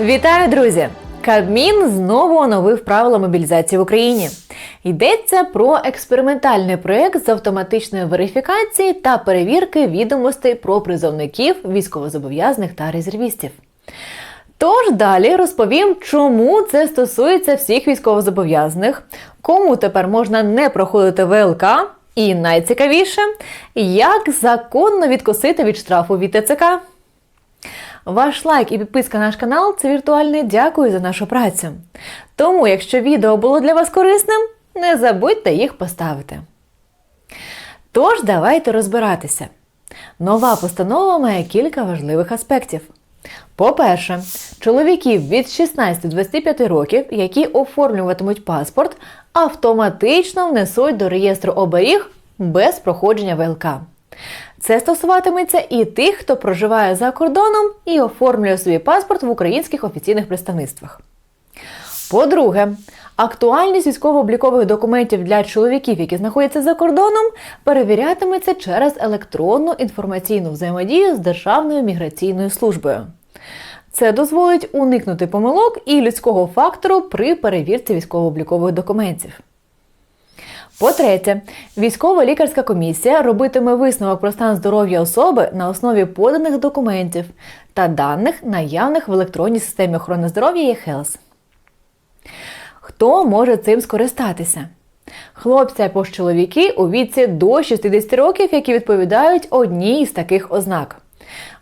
Вітаю, друзі! Кабмін знову оновив правила мобілізації в Україні. Йдеться про експериментальний проєкт з автоматичної верифікації та перевірки відомостей про призовників, військовозобов'язаних та резервістів. Тож далі розповім, чому це стосується всіх військовозобов'язаних, кому тепер можна не проходити ВЛК, і найцікавіше, як законно відкосити від штрафу від ТЦК. Ваш лайк і підписка на наш канал це віртуальне дякую за нашу працю. Тому, якщо відео було для вас корисним, не забудьте їх поставити. Тож, давайте розбиратися. Нова постанова має кілька важливих аспектів. По-перше, чоловіків від 16 до 25 років, які оформлюватимуть паспорт, автоматично внесуть до реєстру оберіг без проходження ВЛК. Це стосуватиметься і тих, хто проживає за кордоном і оформлює свій паспорт в українських офіційних представництвах. По-друге, актуальність військово-облікових документів для чоловіків, які знаходяться за кордоном, перевірятиметься через електронну інформаційну взаємодію з Державною міграційною службою. Це дозволить уникнути помилок і людського фактору при перевірці військово-облікових документів. По-третє, військова лікарська комісія робитиме висновок про стан здоров'я особи на основі поданих документів та даних, наявних в електронній системі охорони здоров'я eHealth. Хто може цим скористатися? Хлопці або ж чоловіки у віці до 60 років, які відповідають одній із таких ознак.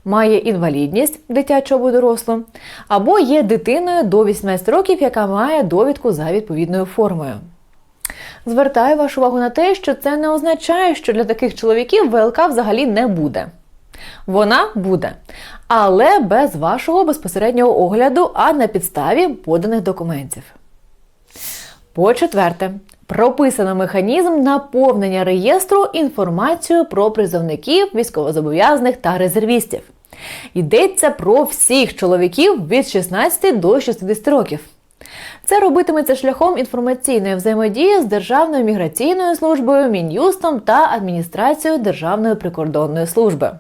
Має інвалідність дитячу або дорослу, або є дитиною до 18 років, яка має довідку за відповідною формою. Звертаю вашу увагу на те, що це не означає, що для таких чоловіків ВЛК взагалі не буде. Вона буде, але без вашого безпосереднього огляду, а на підставі поданих документів. По-четверте, прописано механізм наповнення реєстру інформацією про призовників, військовозобов'язаних та резервістів. Йдеться про всіх чоловіків від 16 до 60 років. Це робитиметься шляхом інформаційної взаємодії з Державною міграційною службою, Мін'юстом та адміністрацією Державної прикордонної служби.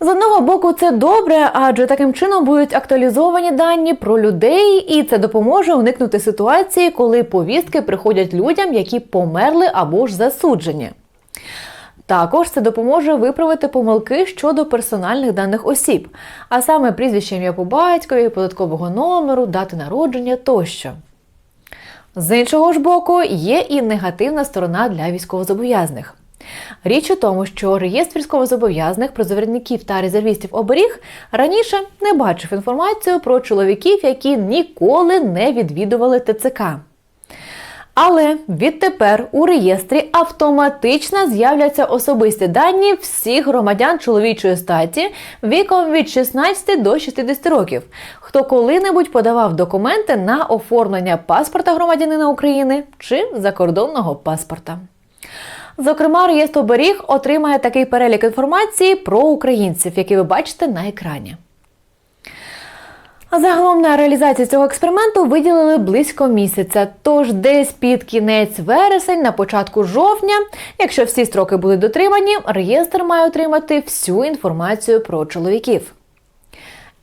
З одного боку, це добре, адже таким чином будуть актуалізовані дані про людей, і це допоможе уникнути ситуації, коли повістки приходять людям, які померли або ж засуджені. Також це допоможе виправити помилки щодо персональних даних осіб, а саме прізвище ім'я по батькові, податкового номеру, дати народження тощо. З іншого ж боку, є і негативна сторона для військовозобов'язаних. Річ у тому, що реєстр військовозобов'язаних, призовників та резервістів оберіг раніше не бачив інформацію про чоловіків, які ніколи не відвідували ТЦК. Але відтепер у реєстрі автоматично з'являться особисті дані всіх громадян чоловічої статі віком від 16 до 60 років, хто коли-небудь подавав документи на оформлення паспорта громадянина України чи закордонного паспорта. Зокрема, реєстр оберіг отримає такий перелік інформації про українців, який ви бачите на екрані. Загалом на реалізацію цього експерименту виділили близько місяця. Тож десь під кінець вересень, на початку жовтня, якщо всі строки будуть дотримані, реєстр має отримати всю інформацію про чоловіків.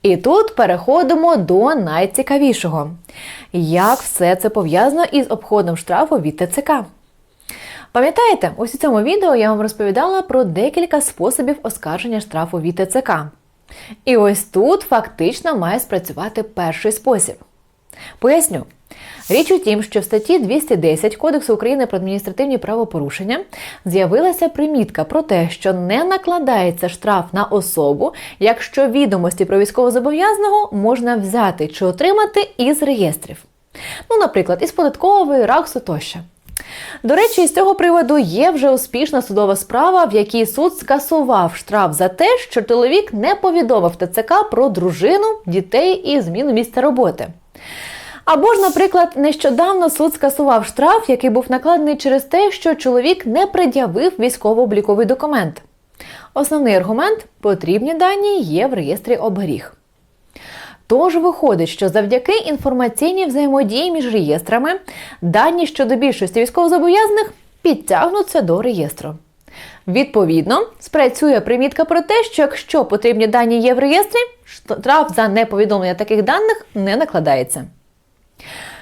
І тут переходимо до найцікавішого: як все це пов'язано із обходом штрафу від ТЦК. Пам'ятаєте, ось у цьому відео я вам розповідала про декілька способів оскарження штрафу від ТЦК. І ось тут фактично має спрацювати перший спосіб. Поясню. Річ у тім, що в статті 210 Кодексу України про адміністративні правопорушення з'явилася примітка про те, що не накладається штраф на особу, якщо відомості про військовозобов'язаного можна взяти чи отримати із реєстрів. Ну, наприклад, із податкової, РАКСу тощо. До речі, з цього приводу є вже успішна судова справа, в якій суд скасував штраф за те, що чоловік не повідомив ТЦК про дружину, дітей і зміну місця роботи. Або ж, наприклад, нещодавно суд скасував штраф, який був накладений через те, що чоловік не пред'явив військово-обліковий документ. Основний аргумент потрібні дані є в реєстрі оберіг. Тож виходить, що завдяки інформаційній взаємодії між реєстрами дані щодо більшості військовозобов'язаних підтягнуться до реєстру. Відповідно, спрацює примітка про те, що якщо потрібні дані є в реєстрі, штраф за неповідомлення таких даних не накладається.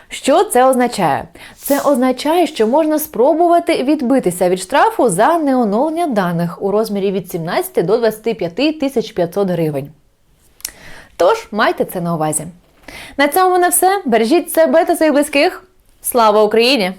Що це означає? Це означає, що можна спробувати відбитися від штрафу за неоновлення даних у розмірі від 17 до 25 тисяч 500 гривень. Тож майте це на увазі. На цьому на все. Бережіть себе та своїх близьких. Слава Україні!